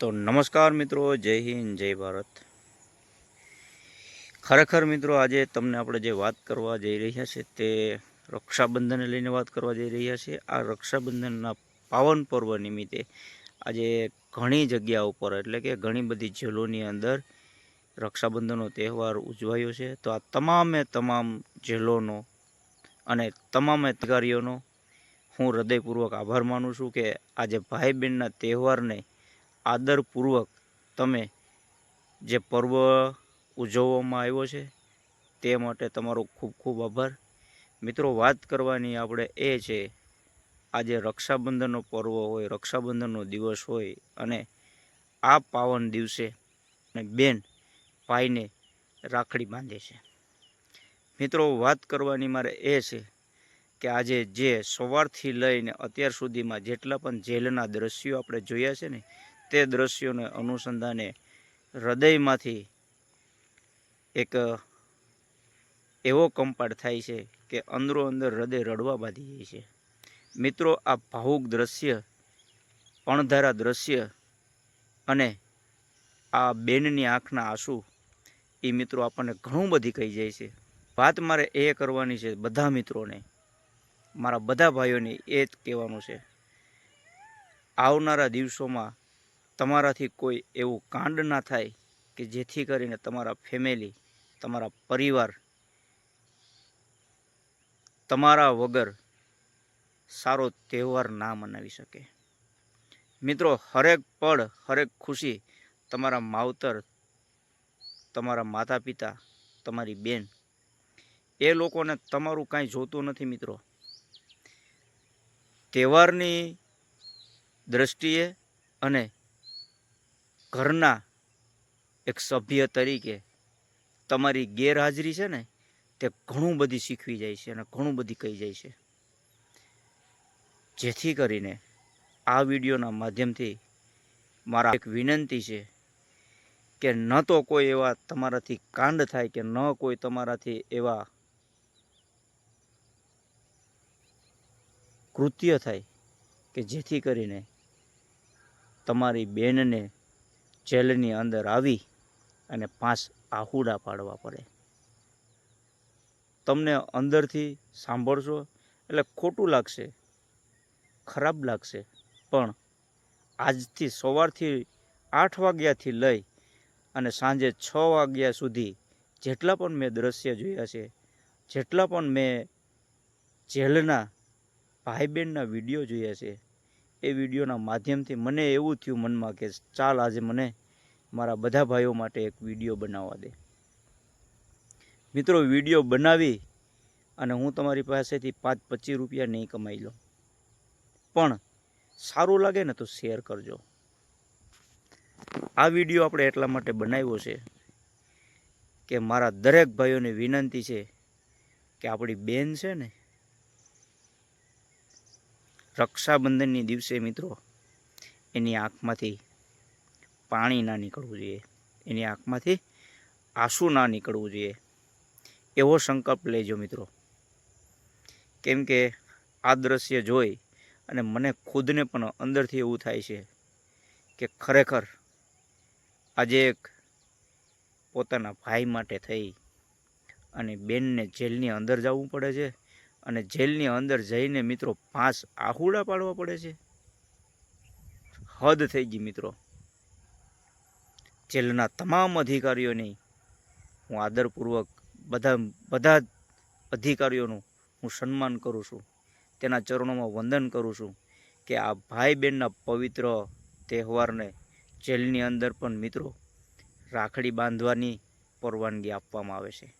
તો નમસ્કાર મિત્રો, જય હિન્દ, જય ભારત. ખરેખર મિત્રો, આજે તમને આપણે જે વાત કરવા જઈ રહ્યા છે તે રક્ષાબંધનને લઈને વાત કરવા જઈ રહ્યા છે. આ રક્ષાબંધનના પાવન પર્વ નિમિત્તે આજે ઘણી જગ્યા ઉપર, એટલે કે ઘણી બધી જેલોની અંદર રક્ષાબંધનનો તહેવાર ઉજવાયો છે. તો આ તમામે તમામ જેલોનો અને તમામ અધિકારીઓનો હું હૃદયપૂર્વક આભાર માનું છું કે આજે ભાઈ બહેનના તહેવારને આદરપૂર્વક તમે જે પર્વ ઉજવવામાં આવ્યો છે, તે માટે તમારો ખૂબ ખૂબ આભાર. મિત્રો, વાત કરવાની આપણે એ છે, આજે રક્ષાબંધનનો પર્વ હોય, રક્ષાબંધનનો દિવસ હોય, અને આ પાવન દિવસે બેન ભાઈને રાખડી બાંધે છે. મિત્રો, વાત કરવાની મારે એ છે કે આજે જે સવારથી લઈને અત્યાર સુધીમાં જેટલા પણ જેલના દ્રશ્યો આપણે જોયા છે ને તે દ્રશ્યોને અનુસંધાને હૃદયમાંથી એક એવો કંપાટ થાય છે કે અંદરો અંદર હૃદય રડવા બાંધી જાય છે. મિત્રો, આ ભાવુક દ્રશ્ય, અણધારા દ્રશ્ય અને આ બેનની આંખના આંસુ, એ મિત્રો આપણને ઘણું બધી કહી જાય છે. વાત મારે એ કરવાની છે બધા મિત્રોને, મારા બધા ભાઈઓને એ જ કહેવાનું છે. આવનારા દિવસોમાં તમારાથી કોઈ એવું કાંડ ના થાય કે જેથી કરીને તમારા ફેમિલી, તમારા પરિવાર, તમારા વગર સારો તહેવાર ના મનાવી શકે. મિત્રો, હરેક પળ, હરેક ખુશી તમારા માવતર, તમારા માતા પિતા તમારી બેન, એ લોકોને તમારું કાંઈ જોતું નથી મિત્રો. તહેવારની દ્રષ્ટિએ અને ઘરના એક સભ્ય તરીકે તમારી ગેરહાજરી છે ને, તે ઘણું બધી શીખવી જાય છે અને ઘણું બધી કહી જાય છે. જેથી કરીને આ વિડીયોના માધ્યમથી મારા એક વિનંતી છે કે ન તો કોઈ એવા તમારાથી કાંડ થાય કે ન કોઈ તમારાથી એવા કૃત્ય થાય કે જેથી કરીને તમારી બેનને જેલની અંદર આવી અને પાંચ આહુડા પાડવા પડે. તમને અંદરથી સાંભળશો, એટલે ખોટું લાગશે, ખરાબ લાગશે, પણ આજથી સવારથી આઠ વાગ્યાથી લઈ અને સાંજે છ વાગ્યા સુધી જેટલા પણ મેં દ્રશ્ય જોયા છે, જેટલા પણ મેં જેલના ભાઈ બહેનના વીડિયો જોયા છે એ વિડીયોના માધ્યમથી મને એવું થયું મનમાં કે ચાલ આજે મને મારા બધા ભાઈઓ માટે એક વીડિયો બનાવવા દે. મિત્રો, વીડિયો બનાવી અને હું તમારી પાસેથી પાંચ પચીસ રૂપિયા નહીં કમાઈ લઉં. પણ સારું લાગે ને તો શેર કરજો. આ વીડિયો આપણે એટલા માટે બનાવ્યો છે કે મારા દરેક ભાઈઓને વિનંતી છે કે આપણી બેન છે ને રક્ષાબંધનની દિવસે મિત્રો, એની આંખમાંથી પાણી ના નીકળવું જોઈએ. એની આંખમાંથી આંસુ ના નીકળવું જોઈએ. એવો સંકલ્પ લેજો મિત્રો. કેમ કે આ દ્રશ્ય જોઈ અને મને ખુદને પણ અંદરથી એવું થાય છે કે ખરેખર આજે એક પોતાના ભાઈ માટે થઈ અને બેનને જેલની અંદર જવું પડે છે. અને જેલની અંદર જઈને મિત્રો પાંચ આહુડા પાડવા પડે છે. હદ થઈ ગઈ મિત્રો. જેલના તમામ અધિકારીઓની હું આદરપૂર્વક બધા બધા અધિકારીઓનું હું સન્માન કરું છું. તેના ચરણોમાં વંદન કરું છું કે આ ભાઈ બહેનના પવિત્ર તહેવારને જેલની અંદર પણ મિત્રો રાખડી બાંધવાની પરવાનગી આપવામાં આવે છે.